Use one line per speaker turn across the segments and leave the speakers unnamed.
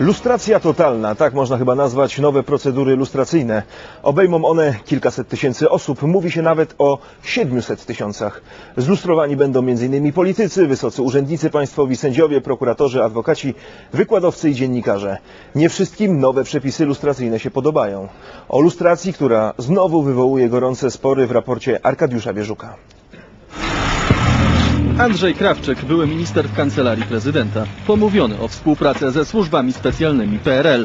Lustracja totalna, tak można chyba nazwać nowe procedury lustracyjne. Obejmą one kilkaset tysięcy osób, mówi się nawet o 700 tysiącach. Zlustrowani będą m.in. politycy, wysocy urzędnicy państwowi, sędziowie, prokuratorzy, adwokaci, wykładowcy i dziennikarze. Nie wszystkim nowe przepisy lustracyjne się podobają. O lustracji, która znowu wywołuje gorące spory w raporcie Arkadiusza Wierzuka.
Andrzej Krawczyk, były minister w kancelarii prezydenta, pomówiony o współpracę ze służbami specjalnymi PRL.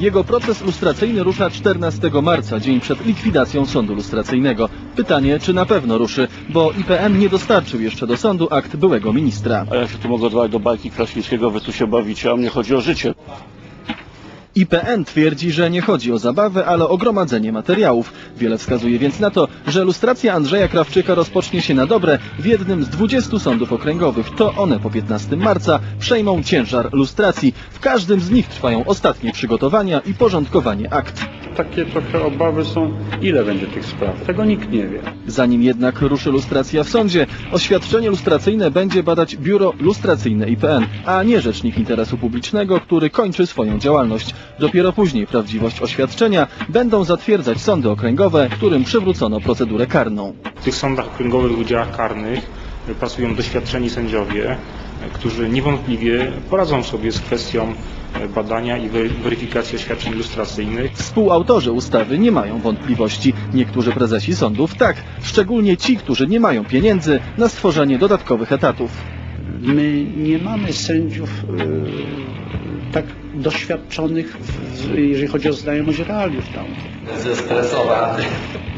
Jego proces lustracyjny rusza 14 marca, dzień przed likwidacją sądu lustracyjnego. Pytanie, czy na pewno ruszy, bo IPN nie dostarczył jeszcze do sądu akt byłego ministra.
A ja się tu mogę odwołać do bajki Kraśnickiego, wy tu się bawicie, a mnie chodzi o życie.
IPN twierdzi, że nie chodzi o zabawę, ale o gromadzenie materiałów. Wiele wskazuje więc na to, że lustracja Andrzeja Krawczyka rozpocznie się na dobre w jednym z 20 sądów okręgowych. To one po 15 marca przejmą ciężar lustracji. W każdym z nich trwają ostatnie przygotowania i porządkowanie akt.
Takie trochę obawy są, ile będzie tych spraw. Tego nikt nie wie.
Zanim jednak ruszy lustracja w sądzie, oświadczenie lustracyjne będzie badać Biuro Lustracyjne IPN, a nie Rzecznik Interesu Publicznego, który kończy swoją działalność. Dopiero później prawdziwość oświadczenia będą zatwierdzać sądy okręgowe, którym przywrócono procedurę karną.
W tych sądach okręgowych w wydziałach karnych pracują doświadczeni sędziowie, którzy niewątpliwie poradzą sobie z kwestią badania i wery- weryfikacji oświadczeń ilustracyjnych.
Współautorzy ustawy nie mają wątpliwości. Niektórzy prezesi sądów tak, szczególnie ci, którzy nie mają pieniędzy na stworzenie dodatkowych etatów.
My nie mamy sędziów e, tak doświadczonych, w, jeżeli chodzi o znajomość realiów tamtych.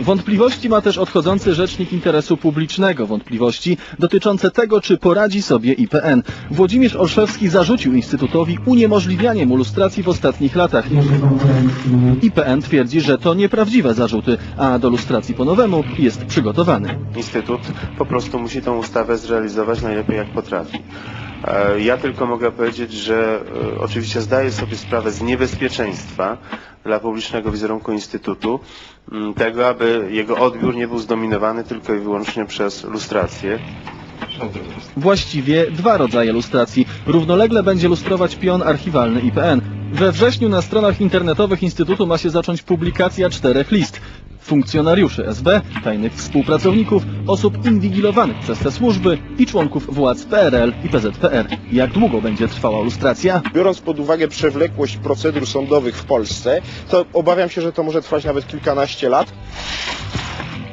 Wątpliwości ma też odchodzący rzecznik interesu publicznego. Wątpliwości dotyczące tego, czy poradzi sobie IPN. Włodzimierz Olszewski zarzucił Instytutowi uniemożliwianie mu lustracji w ostatnich latach. IPN twierdzi, że to nieprawdziwe zarzuty, a do lustracji po nowemu jest przygotowany.
Instytut po prostu musi tą ustawę zrealizować najlepiej jak potrafi. E, Ja tylko mogę powiedzieć, że e, oczywiście zdaję sobie sprawę z niebezpieczeństwa dla publicznego wizerunku Instytutu, tego aby jego odbiór nie był zdominowany tylko i wyłącznie przez lustrację.
Właściwie dwa rodzaje lustracji. Równolegle będzie lustrować pion archiwalny IPN. We wrześniu na stronach internetowych Instytutu ma się zacząć publikacja czterech list. Funkcjonariuszy SB, tajnych współpracowników, osób inwigilowanych przez te służby i członków władz PRL i PZPR. Jak długo będzie trwała lustracja?
Biorąc pod uwagę przewlekłość procedur sądowych w Polsce, to obawiam się, że to może trwać nawet kilkanaście lat.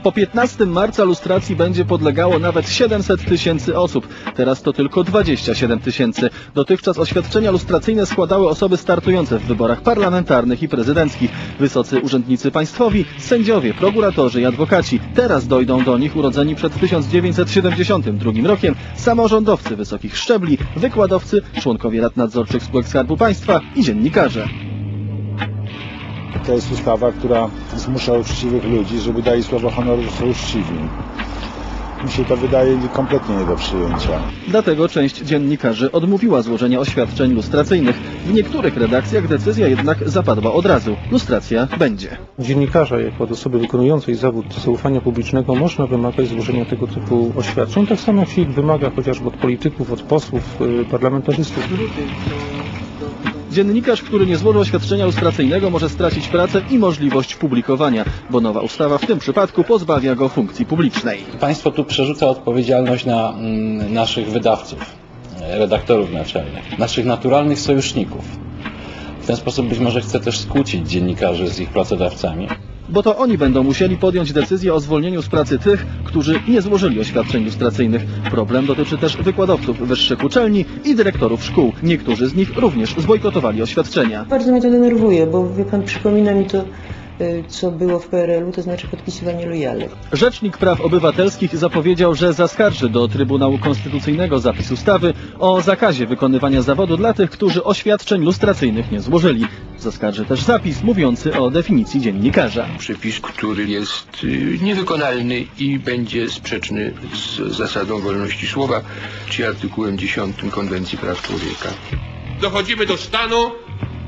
Po 15 marca lustracji będzie podlegało nawet 700 tysięcy osób. Teraz to tylko 27 tysięcy. Dotychczas oświadczenia lustracyjne składały osoby startujące w wyborach parlamentarnych i prezydenckich. Wysocy urzędnicy państwowi, sędziowie, prokuratorzy i adwokaci. Teraz dojdą do nich urodzeni przed 1972 rokiem samorządowcy wysokich szczebli, wykładowcy, członkowie rad nadzorczych spółek Skarbu Państwa i dziennikarze.
To jest ustawa, która zmusza uczciwych ludzi, żeby dali słowo honoru, że są uczciwi. Mi się to wydaje kompletnie nie do przyjęcia.
Dlatego część dziennikarzy odmówiła złożenia oświadczeń lustracyjnych. W niektórych redakcjach decyzja jednak zapadła od razu. Lustracja będzie.
dziennikarza jako od osoby wykonującej zawód zaufania publicznego można wymagać złożenia tego typu oświadczeń, tak samo jak się ich wymaga chociażby od polityków, od posłów, y, parlamentarzystów.
Dziennikarz, który nie złoży oświadczenia lustracyjnego może stracić pracę i możliwość publikowania, bo nowa ustawa w tym przypadku pozbawia go funkcji publicznej.
Państwo tu przerzuca odpowiedzialność na mm, naszych wydawców, e, redaktorów naczelnych, naszych naturalnych sojuszników. W ten sposób być może chce też skłócić dziennikarzy z ich pracodawcami.
Bo to oni będą musieli podjąć decyzję o zwolnieniu z pracy tych, którzy nie złożyli oświadczeń lustracyjnych. Problem dotyczy też wykładowców wyższych uczelni i dyrektorów szkół. Niektórzy z nich również zbojkotowali oświadczenia.
Bardzo mnie to denerwuje, bo wie pan, przypomina mi to, co było w PRL-u, to znaczy podpisywanie lojalek.
Rzecznik Praw Obywatelskich zapowiedział, że zaskarży do Trybunału Konstytucyjnego zapis ustawy o zakazie wykonywania zawodu dla tych, którzy oświadczeń lustracyjnych nie złożyli. Zaskarży też zapis mówiący o definicji dziennikarza.
Przepis, który jest y, niewykonalny i będzie sprzeczny z zasadą wolności słowa czy artykułem 10 Konwencji Praw Człowieka.
dochodzimy do stanu,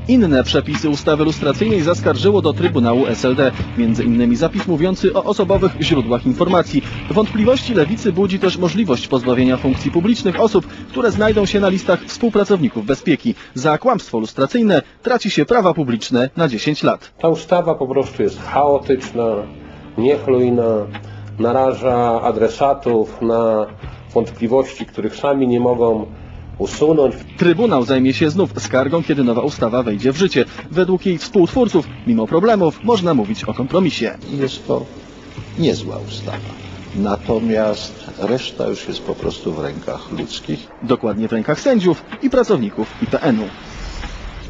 Inne przepisy ustawy lustracyjnej zaskarżyło do Trybunału SLD, między innymi zapis mówiący o osobowych źródłach informacji. Wątpliwości lewicy budzi też możliwość pozbawienia funkcji publicznych osób, które znajdą się na listach współpracowników bezpieki. Za kłamstwo lustracyjne traci się prawa publiczne na 10 lat.
Ta ustawa po prostu jest chaotyczna, niechlujna, naraża adresatów na wątpliwości, których sami nie mogą usunąć.
Trybunał zajmie się znów skargą, kiedy nowa ustawa wejdzie w życie. Według jej współtwórców, mimo problemów, można mówić o kompromisie.
Jest to niezła ustawa. Natomiast reszta już jest po prostu w rękach ludzkich.
Dokładnie w rękach sędziów i pracowników IPN-u.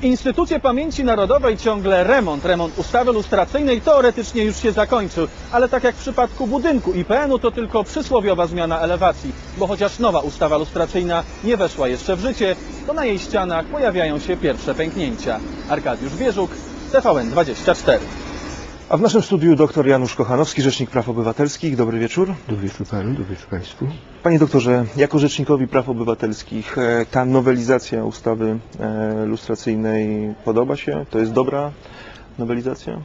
Instytucje Pamięci Narodowej ciągle remont. Remont ustawy lustracyjnej teoretycznie już się zakończył, ale tak jak w przypadku budynku IPN-u to tylko przysłowiowa zmiana elewacji, bo chociaż nowa ustawa lustracyjna nie weszła jeszcze w życie, to na jej ścianach pojawiają się pierwsze pęknięcia. Arkadiusz Wierzuk, TVN24.
A w naszym studiu dr Janusz Kochanowski, Rzecznik Praw Obywatelskich. Dobry wieczór.
Dobry wieczór panu, dobry wieczór państwu.
Panie doktorze, jako Rzecznikowi Praw Obywatelskich e, ta nowelizacja ustawy e, lustracyjnej podoba się? To jest dobra nowelizacja?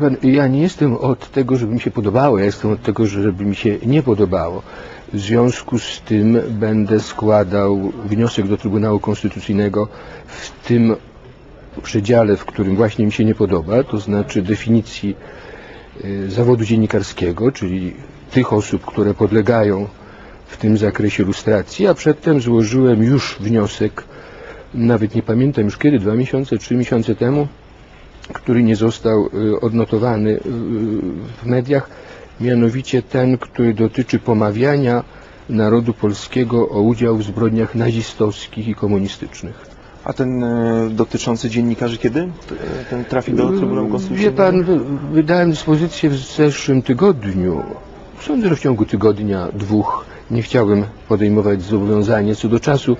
Pan, ja nie jestem od tego, żeby mi się podobało, ja jestem od tego, żeby mi się nie podobało. W związku z tym będę składał wniosek do Trybunału Konstytucyjnego w tym przedziale, w którym właśnie mi się nie podoba, to znaczy definicji y, zawodu dziennikarskiego, czyli tych osób, które podlegają w tym zakresie lustracji, a przedtem złożyłem już wniosek, nawet nie pamiętam już kiedy, dwa miesiące, trzy miesiące temu, który nie został y, odnotowany y, w mediach, mianowicie ten, który dotyczy pomawiania narodu polskiego o udział w zbrodniach nazistowskich i komunistycznych.
A ten e, dotyczący dziennikarzy kiedy? Ten trafi do Trybunału
Wie
Konstytucyjnego?
pan, wy- wydałem dyspozycję w zeszłym tygodniu. Sądzę, że w ciągu tygodnia, dwóch nie chciałem podejmować zobowiązania co do czasu.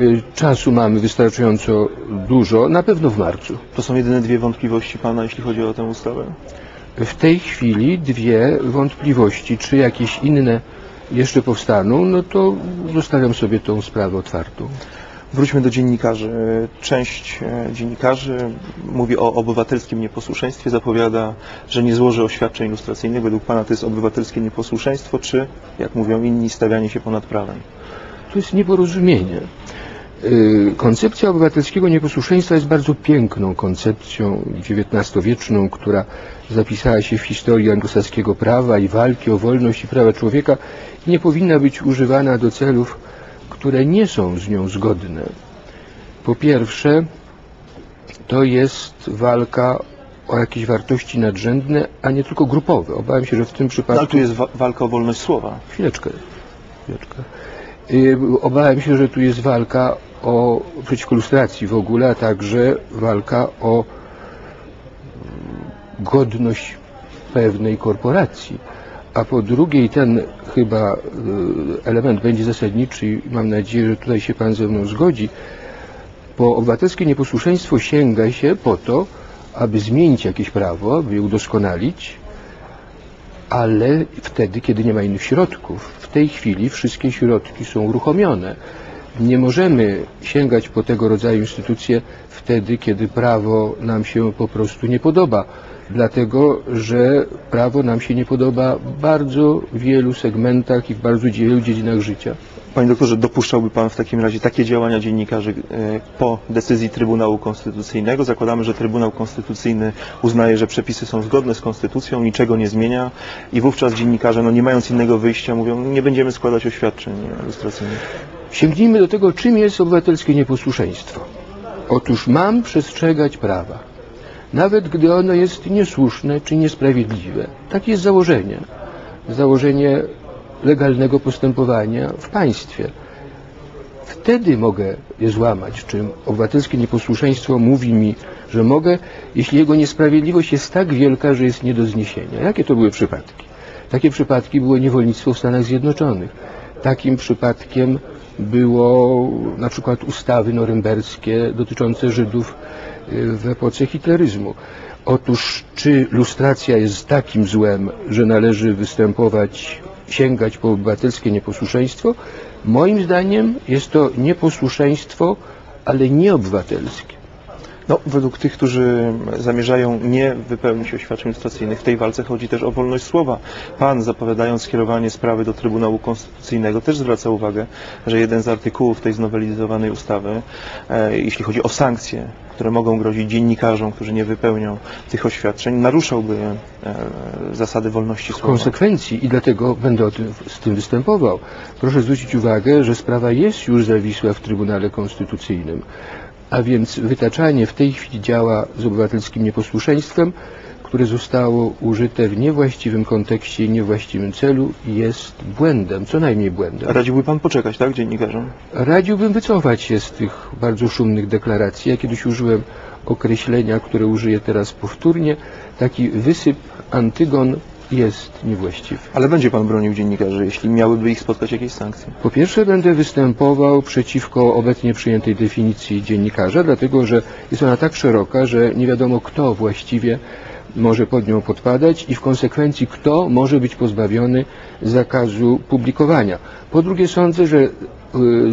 Y, Czasu mamy wystarczająco dużo, na pewno w marcu.
To są jedyne dwie wątpliwości Pana, jeśli chodzi o tę ustawę?
W tej chwili dwie wątpliwości, czy jakieś inne jeszcze powstaną, no to zostawiam sobie tą sprawę otwartą.
Wróćmy do dziennikarzy. Część e, dziennikarzy mówi o obywatelskim nieposłuszeństwie, zapowiada, że nie złoży oświadczeń ilustracyjnych. Według Pana to jest obywatelskie nieposłuszeństwo, czy, jak mówią inni, stawianie się ponad prawem?
To jest nieporozumienie. Y, Koncepcja obywatelskiego nieposłuszeństwa jest bardzo piękną koncepcją XIX-wieczną, która zapisała się w historii anglosaskiego prawa i walki o wolność i prawa człowieka i nie powinna być używana do celów, które nie są z nią zgodne. Po pierwsze, to jest walka o jakieś wartości nadrzędne, a nie tylko grupowe. Obawiam się, że w tym
No,
przypadku...
ale tu jest wa- walka o wolność słowa.
Chwileczkę. Chwileczkę. Y, Obawiam się, że tu jest walka o przeciwko lustracji w ogóle, a także walka o mm, godność pewnej korporacji. A po drugie, ten chyba y, element będzie zasadniczy i mam nadzieję, że tutaj się Pan ze mną zgodzi, po obywatelskie nieposłuszeństwo sięga się po to, aby zmienić jakieś prawo, aby je udoskonalić, ale wtedy, kiedy nie ma innych środków. W tej chwili wszystkie środki są uruchomione. Nie możemy sięgać po tego rodzaju instytucje wtedy, kiedy prawo nam się po prostu nie podoba. Dlatego, że prawo nam się nie podoba w bardzo wielu segmentach i w bardzo wielu dziedzinach życia.
Panie doktorze, dopuszczałby Pan w takim razie takie działania dziennikarzy e, po decyzji Trybunału Konstytucyjnego? Zakładamy, że Trybunał Konstytucyjny uznaje, że przepisy są zgodne z Konstytucją, niczego nie zmienia i wówczas dziennikarze, no nie mając innego wyjścia, mówią, nie będziemy składać oświadczeń ilustracyjnych.
Sięgnijmy do tego, czym jest obywatelskie nieposłuszeństwo. Otóż mam przestrzegać prawa, nawet gdy ono jest niesłuszne czy niesprawiedliwe. Takie jest założenie. Założenie legalnego postępowania w państwie. Wtedy mogę je złamać, czym obywatelskie nieposłuszeństwo mówi mi, że mogę, jeśli jego niesprawiedliwość jest tak wielka, że jest nie do zniesienia. Jakie to były przypadki? Takie przypadki było niewolnictwo w Stanach Zjednoczonych. Takim przypadkiem było na przykład ustawy norymberskie dotyczące Żydów y, w epoce hitleryzmu. Otóż czy lustracja jest takim złem, że należy występować, sięgać po obywatelskie nieposłuszeństwo? Moim zdaniem jest to nieposłuszeństwo, ale nie obywatelskie.
No, według tych, którzy zamierzają nie wypełnić oświadczeń lustracyjnych, w tej walce chodzi też o wolność słowa. Pan, zapowiadając skierowanie sprawy do Trybunału Konstytucyjnego, też zwraca uwagę, że jeden z artykułów tej znowelizowanej ustawy, e, jeśli chodzi o sankcje, które mogą grozić dziennikarzom, którzy nie wypełnią tych oświadczeń, naruszałby e, zasady wolności
w
słowa.
konsekwencji i dlatego będę tym, z tym występował. Proszę zwrócić uwagę, że sprawa jest już zawisła w Trybunale Konstytucyjnym, a więc wytaczanie w tej chwili działa z obywatelskim nieposłuszeństwem, które zostało użyte w niewłaściwym kontekście i niewłaściwym celu jest błędem, co najmniej błędem.
Radziłby Pan poczekać, tak, dziennikarzom?
Radziłbym wycofać się z tych bardzo szumnych deklaracji. Ja kiedyś użyłem określenia, które użyję teraz powtórnie. Taki wysyp Antygon jest niewłaściwy.
Ale będzie Pan bronił dziennikarzy, jeśli miałyby ich spotkać jakieś sankcje.
Po pierwsze będę występował przeciwko obecnie przyjętej definicji dziennikarza, dlatego że jest ona tak szeroka, że nie wiadomo kto właściwie może pod nią podpadać i w konsekwencji kto może być pozbawiony zakazu publikowania. Po drugie sądzę, że y,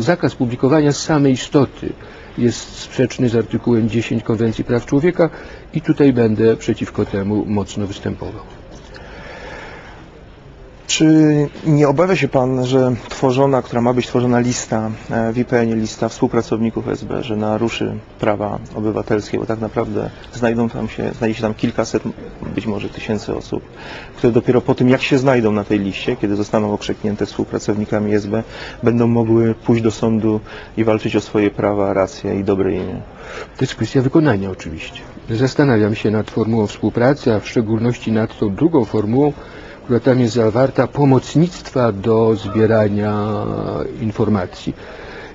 zakaz publikowania z samej istoty jest sprzeczny z artykułem 10 Konwencji Praw Człowieka i tutaj będę przeciwko temu mocno występował.
Czy nie obawia się Pan, że tworzona, która ma być tworzona lista e, w IPN, lista współpracowników SB, że naruszy prawa obywatelskie, bo tak naprawdę znajdą tam się, znajdzie się tam kilkaset, być może tysięcy osób, które dopiero po tym, jak się znajdą na tej liście, kiedy zostaną okrzyknięte współpracownikami SB, będą mogły pójść do sądu i walczyć o swoje prawa, racje i dobre imię.
To jest kwestia wykonania oczywiście. Zastanawiam się nad formułą współpracy, a w szczególności nad tą drugą formułą, która tam jest zawarta, pomocnictwa do zbierania informacji.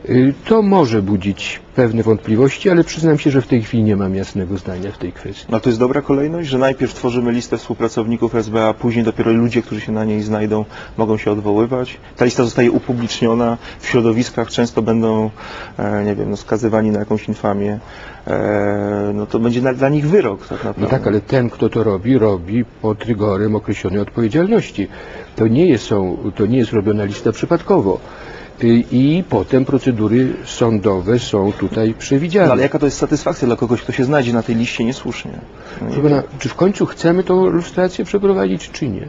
Y, To może budzić pewne wątpliwości, ale przyznam się, że w tej chwili nie mam jasnego zdania w tej kwestii.
No to jest dobra kolejność, że najpierw tworzymy listę współpracowników SB, a później dopiero ludzie, którzy się na niej znajdą, mogą się odwoływać. Ta lista zostaje upubliczniona, w środowiskach często będą, e, nie wiem, no, skazywani na jakąś infamię. E, no to będzie na, dla nich wyrok tak naprawdę.
No tak, ale ten, kto to robi, robi pod rygorem określonej odpowiedzialności. To nie jest, są, to nie jest robiona lista przypadkowo. Y, I potem procedury sądowe są tutaj przewidziane.
No, ale jaka to jest satysfakcja dla kogoś, kto się znajdzie na tej liście niesłusznie? No
pana, czy w końcu chcemy tą lustrację przeprowadzić, czy nie?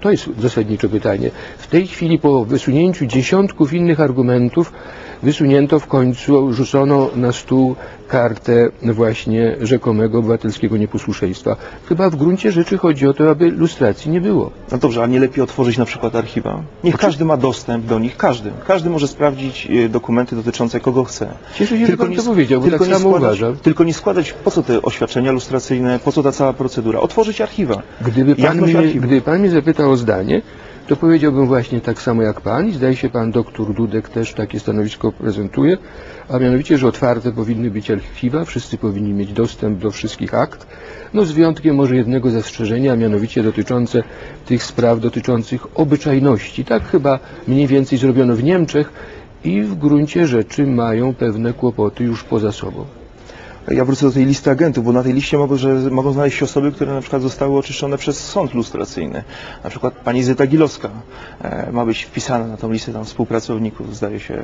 To jest zasadnicze pytanie. W tej chwili po wysunięciu dziesiątków innych argumentów wysunięto w końcu, rzucono na stół kartę właśnie rzekomego obywatelskiego nieposłuszeństwa. Chyba w gruncie rzeczy chodzi o to, aby lustracji nie było.
No dobrze, a nie lepiej otworzyć na przykład archiwa? Niech każdy ma dostęp do nich, każdy. Każdy może sprawdzić e, dokumenty dotyczące kogo chce.
Cieszę się, że pan to powiedział, bo
tylko
tak
nie
samo
składać,
uważam.
Tylko nie składać, po co te oświadczenia lustracyjne, po co ta cała procedura? Otworzyć archiwa.
Gdyby pan, mnie, gdyby pan mnie zapytał o zdanie, to powiedziałbym właśnie tak samo jak pan i zdaje się pan doktor Dudek też takie stanowisko prezentuje, a mianowicie, że otwarte powinny być archiwa, wszyscy powinni mieć dostęp do wszystkich akt, no z wyjątkiem może jednego zastrzeżenia, a mianowicie dotyczące tych spraw dotyczących obyczajności. Tak chyba mniej więcej zrobiono w Niemczech i w gruncie rzeczy mają pewne kłopoty już poza sobą.
Ja wrócę do tej listy agentów, bo na tej liście mogą, że mogą znaleźć się osoby, które na przykład zostały oczyszczone przez sąd lustracyjny. Na przykład pani Zyta Gilowska e, ma być wpisana na tą listę tam współpracowników, zdaje się,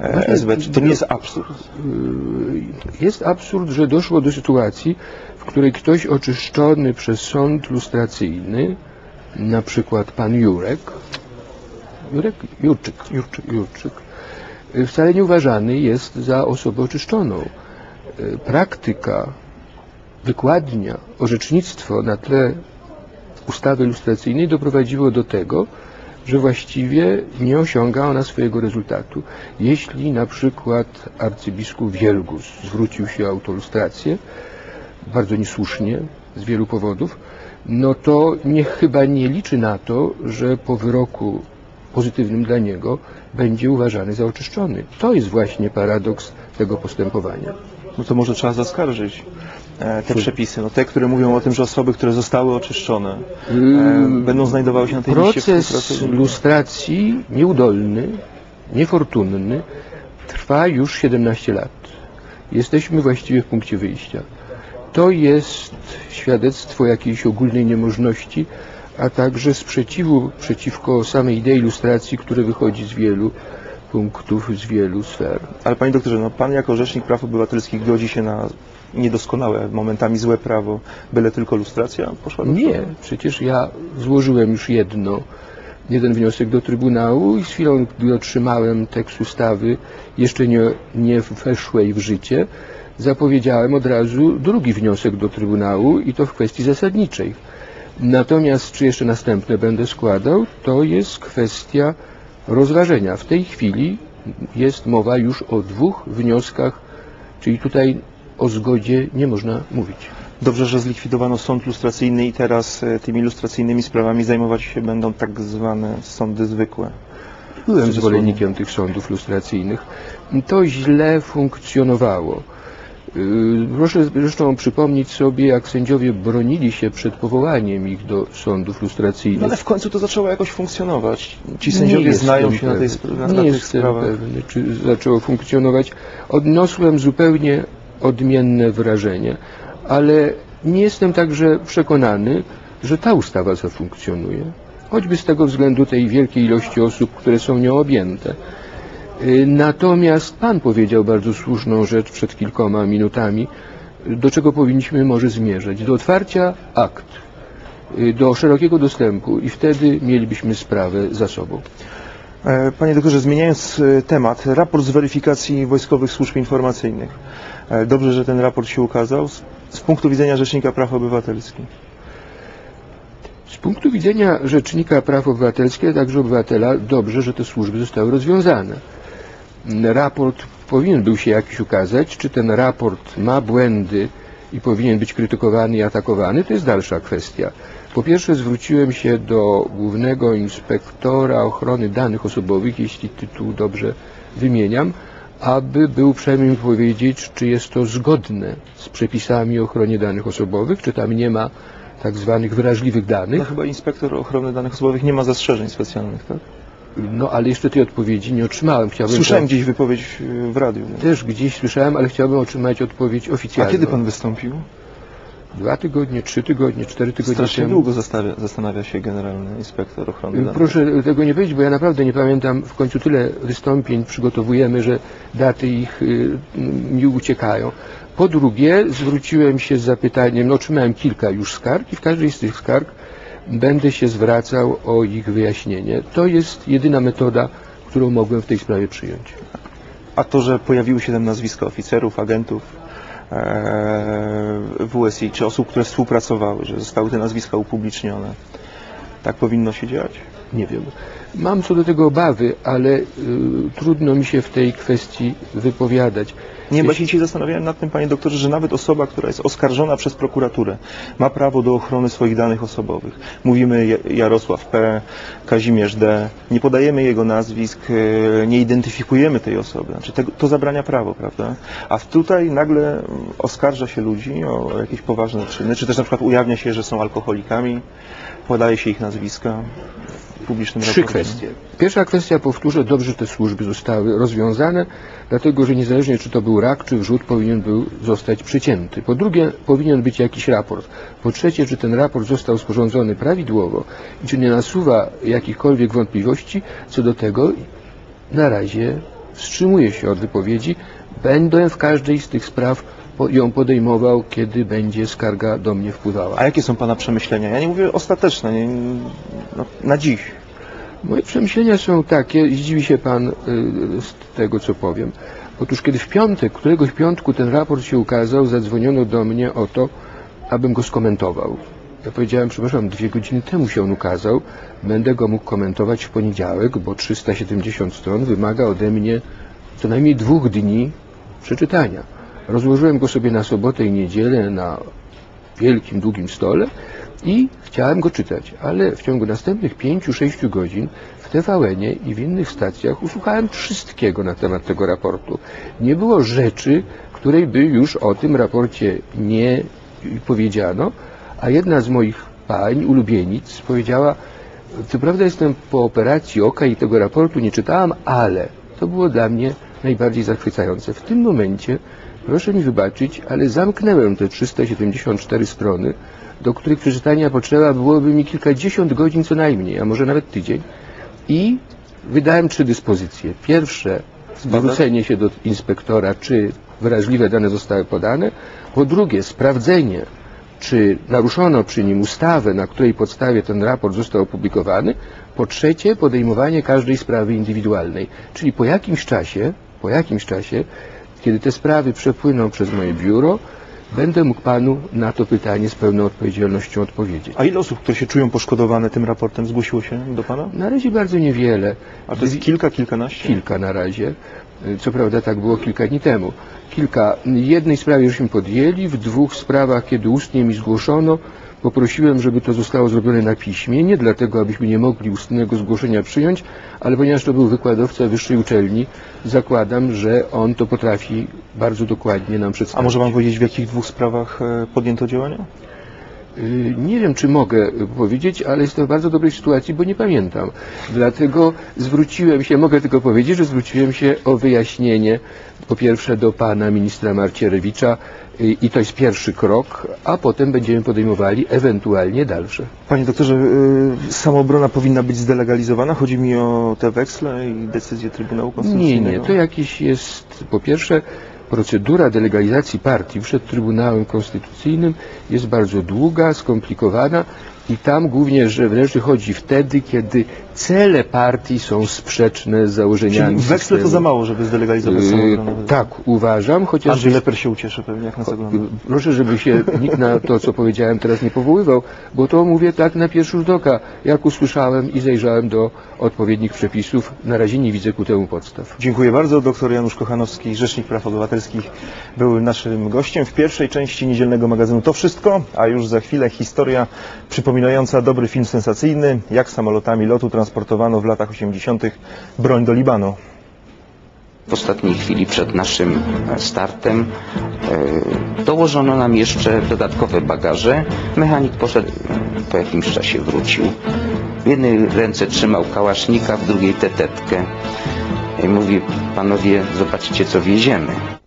e,
Właśnie,
SB. Czy to nie jest absurd?
Yy, Jest absurd, że doszło do sytuacji, w której ktoś oczyszczony przez sąd lustracyjny, na przykład pan Jurek, Jurek? Jurczyk, Jurczyk, Jurczyk, yy, wcale nie uważany jest za osobę oczyszczoną. Yy, Praktyka, wykładnia, orzecznictwo na tle ustawy lustracyjnej doprowadziło do tego, że właściwie nie osiąga ona swojego rezultatu. Jeśli na przykład arcybiskup Wielgus zwrócił się o autolustrację, bardzo niesłusznie, z wielu powodów, no to niech chyba nie liczy na to, że po wyroku pozytywnym dla niego będzie uważany za oczyszczony. To jest właśnie paradoks tego postępowania.
No to może trzeba zaskarżyć e, te przepisy, no te, które mówią o tym, że osoby, które zostały oczyszczone, e, będą znajdowały się na tej liście
Proces lustracji nieudolny, niefortunny trwa już 17 lat. Jesteśmy właściwie w punkcie wyjścia. To jest świadectwo jakiejś ogólnej niemożności, a także sprzeciwu przeciwko samej idei ilustracji, które wychodzi z wielu punktów z wielu sfer.
Ale panie doktorze, no pan jako rzecznik praw obywatelskich godzi się na niedoskonałe, momentami złe prawo, byle tylko lustracja poszła do
Nie,
przodu?
przecież ja złożyłem już jedno, jeden wniosek do Trybunału i z chwilą, gdy otrzymałem tekst ustawy, jeszcze nie, nie weszłej w życie, zapowiedziałem od razu drugi wniosek do Trybunału i to w kwestii zasadniczej. Natomiast czy jeszcze następne będę składał, to jest kwestia rozważenia. W tej chwili jest mowa już o dwóch wnioskach, czyli tutaj o zgodzie nie można mówić.
Dobrze, że zlikwidowano sąd lustracyjny i teraz e, tymi lustracyjnymi sprawami zajmować się będą tak zwane sądy zwykłe.
Byłem zwolennikiem tych sądów lustracyjnych. To źle funkcjonowało. Yy, Proszę zresztą przypomnieć sobie, jak sędziowie bronili się przed powołaniem ich do sądów
No
lustracyjnych.
ale w końcu to zaczęło jakoś funkcjonować. Ci
Nie
sędziowie
jestem
znają się na, tej,
pewny.
spra- na,
Nie
na tych
jestem
sprawach.
pewny, czy zaczęło funkcjonować. Odniosłem zupełnie odmienne wrażenie, ale nie jestem także przekonany, że ta ustawa zafunkcjonuje. Choćby z tego względu tej wielkiej ilości osób, które są nią objęte. Y, Natomiast Pan powiedział bardzo słuszną rzecz przed kilkoma minutami, do czego powinniśmy może zmierzać. Do otwarcia akt, y, do szerokiego dostępu i wtedy mielibyśmy sprawę za sobą.
E, Panie doktorze, zmieniając e, temat, raport z weryfikacji wojskowych służb informacyjnych. E, Dobrze, że ten raport się ukazał z, z punktu widzenia Rzecznika Praw Obywatelskich.
Z punktu widzenia Rzecznika Praw Obywatelskich, a także obywatela, dobrze, że te służby zostały rozwiązane. Raport powinien był się jakiś ukazać. Czy ten raport ma błędy i powinien być krytykowany i atakowany, to jest dalsza kwestia. Po pierwsze zwróciłem się do Głównego Inspektora Ochrony Danych Osobowych, jeśli tytuł dobrze wymieniam, aby był uprzejmy powiedzieć, czy jest to zgodne z przepisami o ochronie danych osobowych, czy tam nie ma tak zwanych wrażliwych danych.
No chyba inspektor ochrony danych osobowych nie ma zastrzeżeń specjalnych, tak?
No ale jeszcze tej odpowiedzi nie otrzymałem. Chciałbym
Słyszałem gdzieś wypowiedź e, w radiu.
Też gdzieś słyszałem, ale chciałbym otrzymać odpowiedź
A
oficjalną.
kiedy pan wystąpił?
Dwa tygodnie, trzy tygodnie, cztery tygodnie
Strasznie
temu.
długo zastanawia, zastanawia się generalny inspektor ochrony danych.
Proszę tego nie powiedzieć, bo ja naprawdę nie pamiętam. W końcu tyle wystąpień przygotowujemy, że daty ich y, mi uciekają. Po drugie, zwróciłem się z zapytaniem, no otrzymałem kilka już skarg i w każdej z tych skarg będę się zwracał o ich wyjaśnienie. To jest jedyna metoda, którą mogłem w tej sprawie przyjąć.
A to, że pojawiły się tam nazwiska oficerów, agentów e, WSI, czy osób, które współpracowały, że zostały te nazwiska upublicznione, tak powinno się dziać?
Nie wiem. Mam co do tego obawy, ale y, trudno mi się w tej kwestii wypowiadać.
Nie, bo się zastanawiałem nad tym, panie doktorze, że nawet osoba, która jest oskarżona przez prokuraturę, ma prawo do ochrony swoich danych osobowych. Mówimy Ja- Jarosław P., Kazimierz D., nie podajemy jego nazwisk, e, nie identyfikujemy tej osoby. Znaczy, tego, to zabrania prawo, prawda? A tutaj nagle oskarża się ludzi o jakieś poważne czyny, czy też na przykład ujawnia się, że są alkoholikami, podaje się ich nazwiska publicznym
Trzy kwestie. Pierwsza kwestia, powtórzę, dobrze, że te służby zostały rozwiązane, dlatego że niezależnie czy to był rak, czy wrzód, powinien był zostać przycięty. Po drugie, powinien być jakiś raport. Po trzecie, czy ten raport został sporządzony prawidłowo i czy nie nasuwa jakichkolwiek wątpliwości co do tego, na razie wstrzymuję się od wypowiedzi. Będę w każdej z tych spraw ją podejmował, kiedy będzie skarga do mnie wpływała.
A jakie są pana przemyślenia? Ja nie mówię ostateczne, nie, no, na dziś.
Moje przemyślenia są takie, zdziwi się pan y, z tego, co powiem. Otóż kiedy w piątek, któregoś piątku ten raport się ukazał, zadzwoniono do mnie o to, abym go skomentował. Ja powiedziałem, przepraszam, dwie godziny temu się on ukazał, będę go mógł komentować w poniedziałek, bo 370 stron wymaga ode mnie co najmniej dwóch dni przeczytania. Rozłożyłem go sobie na sobotę i niedzielę na wielkim, długim stole i chciałem go czytać, ale w ciągu następnych pięciu, sześciu godzin w TVN-ie i w innych stacjach usłuchałem wszystkiego na temat tego raportu. Nie było rzeczy, której by już o tym raporcie nie powiedziano, a jedna z moich pań, ulubienic, powiedziała, co prawda jestem po operacji oka i tego raportu nie czytałam, ale to było dla mnie najbardziej zachwycające. W tym momencie, proszę mi wybaczyć, ale zamknąłem te 374 strony, do których przeczytania potrzeba byłoby mi kilkadziesiąt godzin co najmniej, a może nawet tydzień. I wydałem trzy dyspozycje. Pierwsze, zwrócenie się do inspektora, czy wrażliwe dane zostały podane. Po drugie, sprawdzenie, czy naruszono przy nim ustawę, na której podstawie ten raport został opublikowany. Po trzecie, podejmowanie każdej sprawy indywidualnej. Czyli po jakimś czasie, po jakimś czasie, kiedy te sprawy przepłyną przez moje biuro, będę mógł panu na to pytanie z pełną odpowiedzialnością odpowiedzieć.
A ile osób, które się czują poszkodowane tym raportem, zgłosiło się do pana?
Na razie bardzo niewiele.
A to jest kilka, kilkanaście?
Kilka na razie. Co prawda tak było kilka dni temu. Kilka. Jednej sprawie żeśmy podjęli, w dwóch sprawach, kiedy ustnie mi zgłoszono, poprosiłem, żeby to zostało zrobione na piśmie, nie dlatego, abyśmy nie mogli ustnego zgłoszenia przyjąć, ale ponieważ to był wykładowca wyższej uczelni, zakładam, że on to potrafi bardzo dokładnie nam przedstawić.
A może pan powiedzieć, w jakich dwóch sprawach e, podjęto działania?
Y, Nie wiem, czy mogę powiedzieć, ale jestem w bardzo dobrej sytuacji, bo nie pamiętam. Dlatego zwróciłem się, mogę tylko powiedzieć, że zwróciłem się o wyjaśnienie, po pierwsze do pana ministra Marcierewicza i to jest pierwszy krok, a potem będziemy podejmowali ewentualnie dalsze.
Panie doktorze, y, samoobrona powinna być zdelegalizowana? Chodzi mi o te weksle i decyzje Trybunału
Nie,
Konstytucyjnego.
nie, to jakiś jest, po pierwsze, procedura delegalizacji partii przed Trybunałem Konstytucyjnym jest bardzo długa, skomplikowana i tam głównie, że wreszcie chodzi wtedy, kiedy cele partii są sprzeczne z założeniami
Czyli weksle to za mało, żeby zdelegalizować
Yy,
samoobronę?
Tak, uważam, chociaż...
Andrzej Leper się ucieszy pewnie, jak nas ogląda.
Proszę, żeby się nikt na to, co powiedziałem teraz nie powoływał, bo to mówię tak na pierwszy rzut oka, jak usłyszałem i zajrzałem do odpowiednich przepisów. Na razie nie widzę ku temu podstaw.
Dziękuję bardzo. Doktor Janusz Kochanowski, Rzecznik Praw Obywatelskich, był naszym gościem w pierwszej części niedzielnego magazynu. To wszystko, a już za chwilę historia przypominająca dobry film sensacyjny, jak samolotami lotu transportowano w latach 80. broń do Libanu.
W ostatniej chwili przed naszym startem e, dołożono nam jeszcze dodatkowe bagaże. Mechanik poszedł, po jakimś czasie wrócił. W jednej ręce trzymał kałasznika, w drugiej tetetkę. I mówi, panowie, zobaczcie co wieziemy.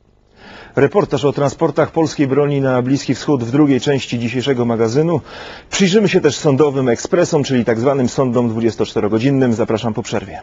Reportaż o transportach polskiej broni na Bliski Wschód w drugiej części dzisiejszego magazynu. Przyjrzymy się też sądowym ekspresom, czyli tak zwanym sądom 24-godzinnym. Zapraszam po przerwie.